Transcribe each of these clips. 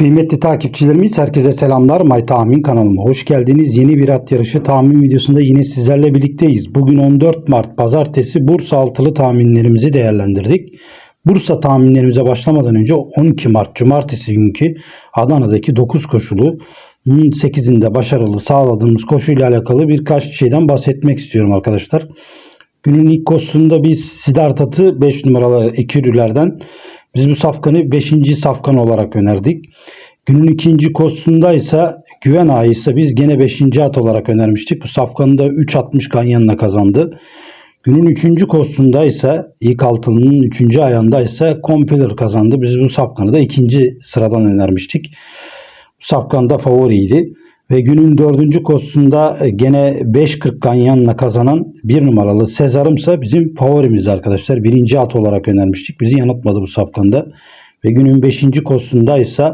Kıymetli takipçilerimiz herkese selamlar. May Tahmin kanalıma hoş geldiniz. Yeni bir at yarışı tahmin videosunda yine sizlerle birlikteyiz. Bugün 14 Mart pazartesi Bursa altılı tahminlerimizi değerlendirdik. Bursa tahminlerimize başlamadan önce 12 Mart cumartesi günkü Adana'daki 9 koşulu 8'inde başarılı sağladığımız koşuyla alakalı birkaç şeyden bahsetmek istiyorum arkadaşlar. Günün ilk koşusunda biz Sidartat'ı 5 numaralı ekürülerden biz bu safkanı 5. safkan olarak önerdik. Günün ikinci koşusunda ise Güven Ağa'yı ise biz gene 5. at olarak önermiştik. Bu safkanı da 3.60 ganyanla kazandı. Günün üçüncü koşusunda ise ilk altının üçüncü ayağında ise Compiler kazandı. Biz bu safkanı da ikinci sıradan önermiştik. Bu safkan da favoriydi. Ve günün dördüncü koşusunda e, gene 5.40 ganyanla kazanan bir numaralı Sezar'ımsa bizim favorimiz arkadaşlar. Birinci at olarak önermiştik. Bizi yanıltmadı bu safkanda. Ve günün beşinci koşusunda ise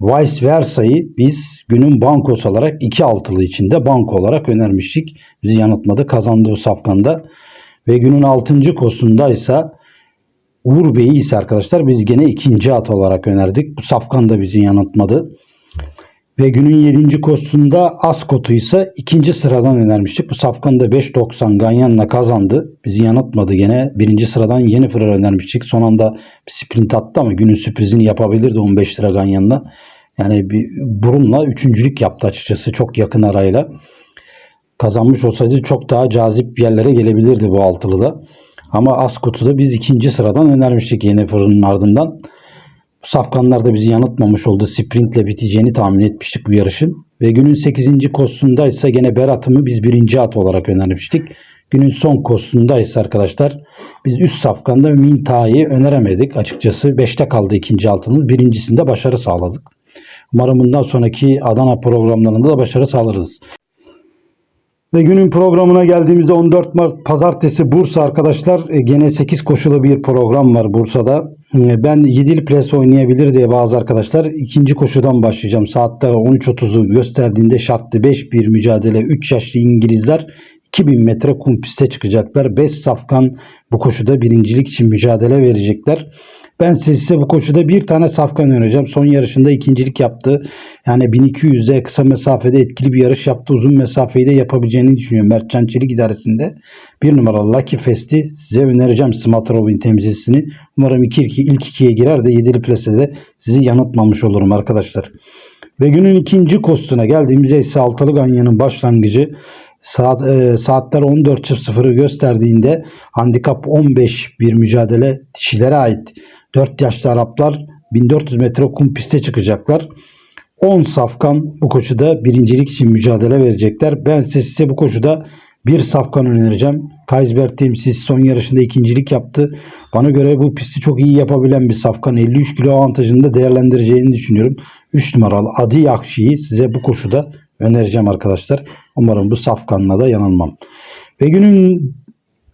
Vice Versa'yı biz günün bankosu olarak iki altılı içinde banko olarak önermiştik. Bizi yanıltmadı. Kazandı bu safkanda. Ve günün altıncı koşusunda ise Uğur Bey'i ise arkadaşlar biz gene ikinci at olarak önerdik. Bu safkan da bizi yanıltmadı. Ve günün 7. koşusunda Ascot'u ise ikinci sıradan önermiştik. Bu safkan da 5.90 Ganyan'la kazandı. Bizi yanıltmadı gene. Birinci sıradan yeni Fırar önermiştik. Son anda bir sprint attı ama günün sürprizini yapabilirdi 15 lira Ganyan'la. Yani bir burunla üçüncülük yaptı açıkçası çok yakın arayla. Kazanmış olsaydı çok daha cazip yerlere gelebilirdi bu altılıda. Ama Ascot'u da biz ikinci sıradan önermiştik yeni fırının ardından. Safkanlar da bizi yanıltmamış oldu. Sprintle biteceğini tahmin etmiştik bu yarışın. Ve günün 8. koşusunda ise gene Berat'ımı biz birinci at olarak önermiştik. Günün son koşusunda ise arkadaşlar biz üst safkanda Minta'yı öneremedik. Açıkçası 5'te kaldı ikinci altımız. Birincisinde başarı sağladık. Umarım bundan sonraki Adana programlarında da başarı sağlarız. Ve günün programına geldiğimizde 14 Mart Pazartesi Bursa arkadaşlar e, gene 8 koşulu bir program var Bursa'da. E, Ben 7'li ples oynayabilir diye bazı arkadaşlar ikinci koşudan başlayacağım. Saatler 13.30'u gösterdiğinde şartlı 5 bir mücadele 3 yaşlı İngilizler 2000 metre kum piste çıkacaklar. 5 safkan bu koşuda birincilik için mücadele verecekler. Ben size bu koşuda bir tane safkan önereceğim. Son yarışında ikincilik yaptı. Yani 1200'de kısa mesafede etkili bir yarış yaptı. Uzun mesafeyi de yapabileceğini düşünüyorum. Mertcan Çelik idaresinde. Bir numaralı Lucky Fest'i size önereceğim Smatrov'un temsilcisini. Umarım 2-2 ilk ikiye girer de 7'li plesede sizi yanıltmamış olurum arkadaşlar. Ve günün ikinci koşusuna geldiğimizde ise Altılı Ganyan'ın başlangıcı saat, e, saatler 14.00'ı gösterdiğinde handikap 15 bir mücadele dişilere ait 4 yaşlı Araplar 1400 metre kum piste çıkacaklar. 10 safkan bu koşuda birincilik için mücadele verecekler. Ben size, size bu koşuda bir safkan önereceğim. Kaysberg temsilcisi son yarışında ikincilik yaptı. Bana göre bu pisti çok iyi yapabilen bir safkan. 53 kilo avantajını da değerlendireceğini düşünüyorum. 3 numaralı Adi Yakşi'yi size bu koşuda önereceğim arkadaşlar. Umarım bu safkanla da yanılmam. Ve günün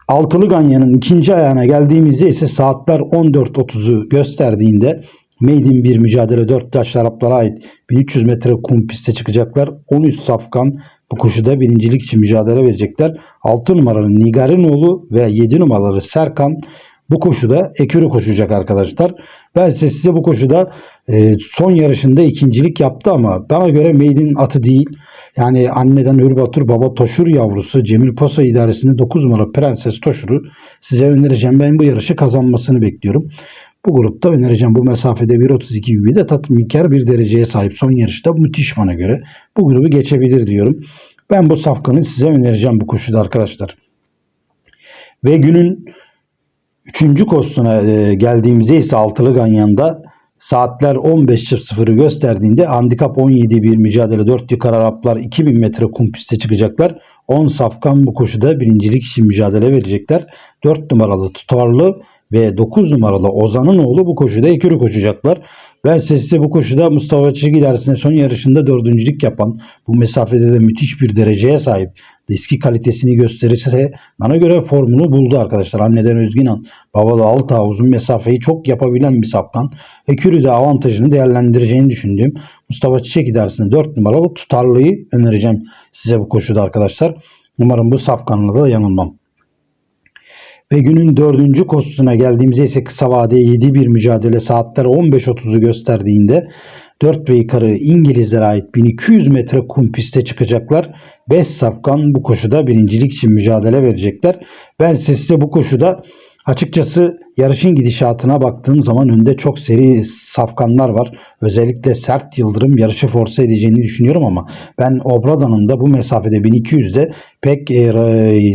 Altılı Ganyan'ın ikinci ayağına geldiğimizde ise saatler 14.30'u gösterdiğinde Maiden bir mücadele 4 yaş Araplara ait 1300 metre kum piste çıkacaklar. 13 safkan bu koşuda birincilik için mücadele verecekler. 6 numaralı Nigarinoğlu ve 7 numaralı Serkan bu koşuda ekürü koşacak arkadaşlar. Ben size, size bu koşuda e, son yarışında ikincilik yaptı ama bana göre Maiden atı değil. Yani anneden Hürbatur baba Toşur yavrusu Cemil Posa idaresinde 9 numara Prenses Toşur'u size önereceğim. Ben bu yarışı kazanmasını bekliyorum. Bu grupta önereceğim bu mesafede 1.32 gibi de tatminkar bir dereceye sahip son yarışta müthiş bana göre. Bu grubu geçebilir diyorum. Ben bu safkanı size önereceğim bu koşuda arkadaşlar. Ve günün Üçüncü koşusuna e, geldiğimizde ise altılı Ganyan'da saatler 15.00'ı gösterdiğinde handikap 17 bir mücadele 4 yukarı Araplar 2000 metre kum piste çıkacaklar. 10 safkan bu koşuda birincilik için mücadele verecekler. 4 numaralı tutarlı ve 9 numaralı Ozan'ın oğlu bu koşuda ekürü koşacaklar. Ben size bu koşuda Mustafa Çelik idaresinde son yarışında dördüncülük yapan bu mesafede de müthiş bir dereceye sahip eski kalitesini gösterirse bana göre formunu buldu arkadaşlar. Anneden Özginan, babada Altağ uzun mesafeyi çok yapabilen bir saptan Ekürü de avantajını değerlendireceğini düşündüğüm Mustafa Çiçek idaresinde 4 numaralı tutarlıyı önereceğim size bu koşuda arkadaşlar. Umarım bu safkanla da yanılmam. Ve günün dördüncü koşusuna geldiğimizde ise kısa vadeye 7 bir mücadele saatler 15.30'u gösterdiğinde 4 ve yukarı İngilizlere ait 1200 metre kum piste çıkacaklar. 5 safkan bu koşuda birincilik için mücadele verecekler. Ben size bu koşuda Açıkçası yarışın gidişatına baktığım zaman önde çok seri safkanlar var. Özellikle sert yıldırım yarışı force edeceğini düşünüyorum ama ben Obrada'nın da bu mesafede 1200'de pek e,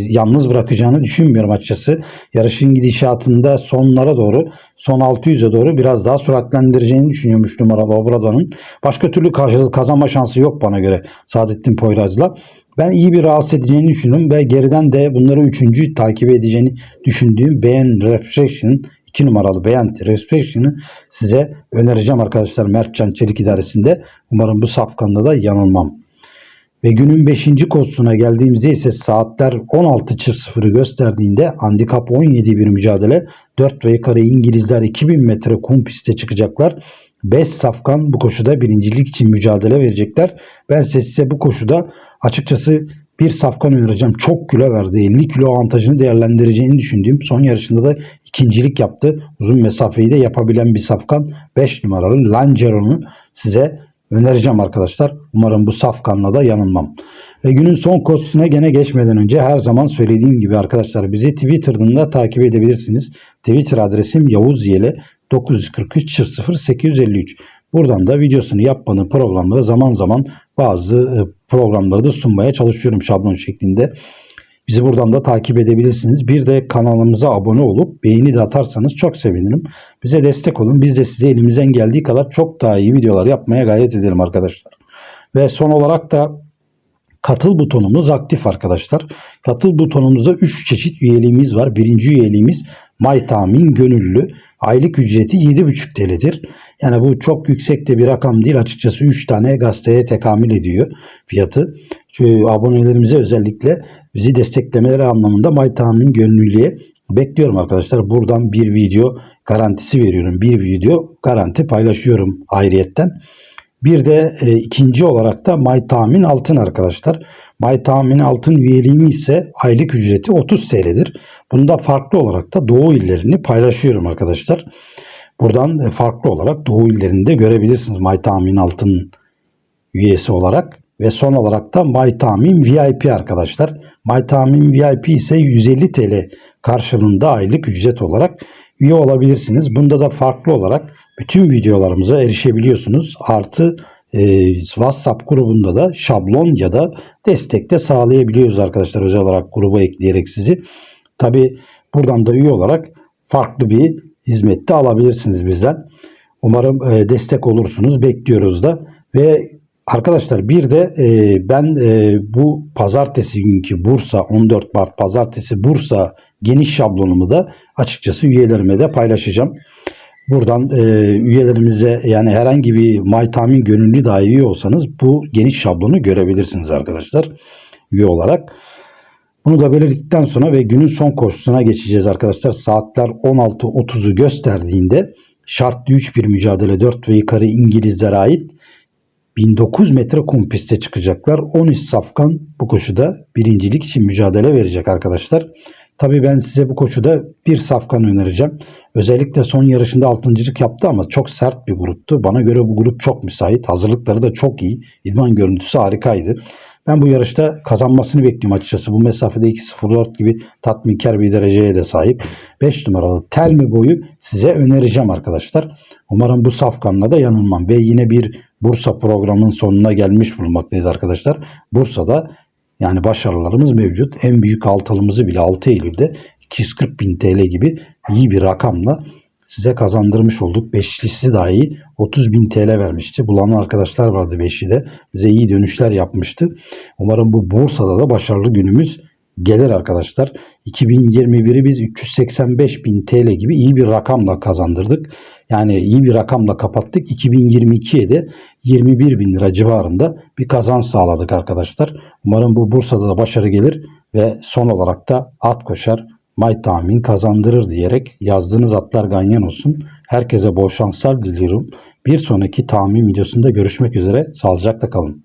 yalnız bırakacağını düşünmüyorum açıkçası. Yarışın gidişatında sonlara doğru son 600'e doğru biraz daha süratlendireceğini düşünüyormuş numara Obrada'nın. Başka türlü kazanma şansı yok bana göre Saadettin Poyraz'la. Ben iyi bir rahatsız edeceğini düşünüyorum ve geriden de bunları üçüncü takip edeceğini düşündüğüm Beğen Reflection 2 numaralı Beğen Reflection'ı size önereceğim arkadaşlar Mertcan Çelik İdaresi'nde. Umarım bu safkanda da yanılmam. Ve günün 5. koşusuna geldiğimizde ise saatler 16.00'ı gösterdiğinde handikap 17 bir mücadele 4 ve yukarı İngilizler 2000 metre kum piste çıkacaklar. 5 safkan bu koşuda birincilik için mücadele verecekler. Ben size bu koşuda açıkçası bir safkan önereceğim. Çok kilo verdi. 50 kilo avantajını değerlendireceğini düşündüğüm son yarışında da ikincilik yaptı. Uzun mesafeyi de yapabilen bir safkan 5 numaralı Langeron'u size önereceğim arkadaşlar. Umarım bu safkanla da yanılmam. Ve günün son koşusuna gene geçmeden önce her zaman söylediğim gibi arkadaşlar bizi Twitter'dan da takip edebilirsiniz. Twitter adresim Yavuz Yele 943 00 853. Buradan da videosunu yapmanın programları zaman zaman bazı e, programları da sunmaya çalışıyorum şablon şeklinde. Bizi buradan da takip edebilirsiniz. Bir de kanalımıza abone olup beğeni de atarsanız çok sevinirim. Bize destek olun. Biz de size elimizden geldiği kadar çok daha iyi videolar yapmaya gayret edelim arkadaşlar. Ve son olarak da Katıl butonumuz aktif arkadaşlar. Katıl butonumuzda 3 çeşit üyeliğimiz var. Birinci üyeliğimiz May Tahmin Gönüllü. Aylık ücreti 7,5 TL'dir. Yani bu çok yüksek de bir rakam değil. Açıkçası 3 tane gazeteye tekamül ediyor fiyatı. Şu abonelerimize özellikle bizi desteklemeleri anlamında May Tahmin Gönüllü'ye bekliyorum arkadaşlar. Buradan bir video garantisi veriyorum. Bir video garanti paylaşıyorum ayrıyetten. Bir de e, ikinci olarak da May Tahmin Altın arkadaşlar. May Tahmin Altın üyeliğimi ise aylık ücreti 30 TL'dir. Bunda farklı olarak da Doğu illerini paylaşıyorum arkadaşlar. Buradan e, farklı olarak Doğu illerini de görebilirsiniz May Tahmin Altın üyesi olarak. Ve son olarak da My Tahmin VIP arkadaşlar. My Tahmin VIP ise 150 TL karşılığında aylık ücret olarak üye olabilirsiniz. Bunda da farklı olarak bütün videolarımıza erişebiliyorsunuz. Artı e, WhatsApp grubunda da şablon ya da destek de sağlayabiliyoruz arkadaşlar özel olarak gruba ekleyerek sizi. Tabi buradan da üye olarak farklı bir hizmette alabilirsiniz bizden. Umarım e, destek olursunuz. Bekliyoruz da. Ve arkadaşlar bir de e, ben e, bu pazartesi günkü Bursa 14 Mart pazartesi Bursa geniş şablonumu da açıkçası üyelerime de paylaşacağım. Buradan e, üyelerimize yani herhangi bir MyTamin gönüllü dahi üye olsanız bu geniş şablonu görebilirsiniz arkadaşlar üye olarak. Bunu da belirttikten sonra ve günün son koşusuna geçeceğiz arkadaşlar. Saatler 16.30'u gösterdiğinde şartlı 3 bir mücadele 4 ve yukarı İngilizlere ait 1900 metre kum piste çıkacaklar. 13 safkan bu koşuda birincilik için mücadele verecek arkadaşlar. Tabii ben size bu koşuda bir safkan önereceğim. Özellikle son yarışında altıncılık yaptı ama çok sert bir gruptu. Bana göre bu grup çok müsait. Hazırlıkları da çok iyi. İdman görüntüsü harikaydı. Ben bu yarışta kazanmasını bekliyorum açıkçası. Bu mesafede 2.04 gibi tatminkar bir dereceye de sahip. 5 numaralı Telmi boyu size önereceğim arkadaşlar. Umarım bu safkanla da yanılmam. Ve yine bir Bursa programının sonuna gelmiş bulunmaktayız arkadaşlar. Bursa'da yani başarılarımız mevcut. En büyük altılımızı bile 6 Eylül'de 240 bin TL gibi iyi bir rakamla size kazandırmış olduk. Beşlisi dahi 30 bin TL vermişti. Bulanan arkadaşlar vardı beşi de. Bize iyi dönüşler yapmıştı. Umarım bu borsada da başarılı günümüz gelir arkadaşlar. 2021'i biz 385 bin TL gibi iyi bir rakamla kazandırdık. Yani iyi bir rakamla kapattık. 2022'ye de 21 bin lira civarında bir kazanç sağladık arkadaşlar. Umarım bu Bursa'da da başarı gelir ve son olarak da at koşar May tahmin kazandırır diyerek yazdığınız atlar ganyan olsun. Herkese bol şanslar diliyorum. Bir sonraki tahmin videosunda görüşmek üzere. Sağlıcakla kalın.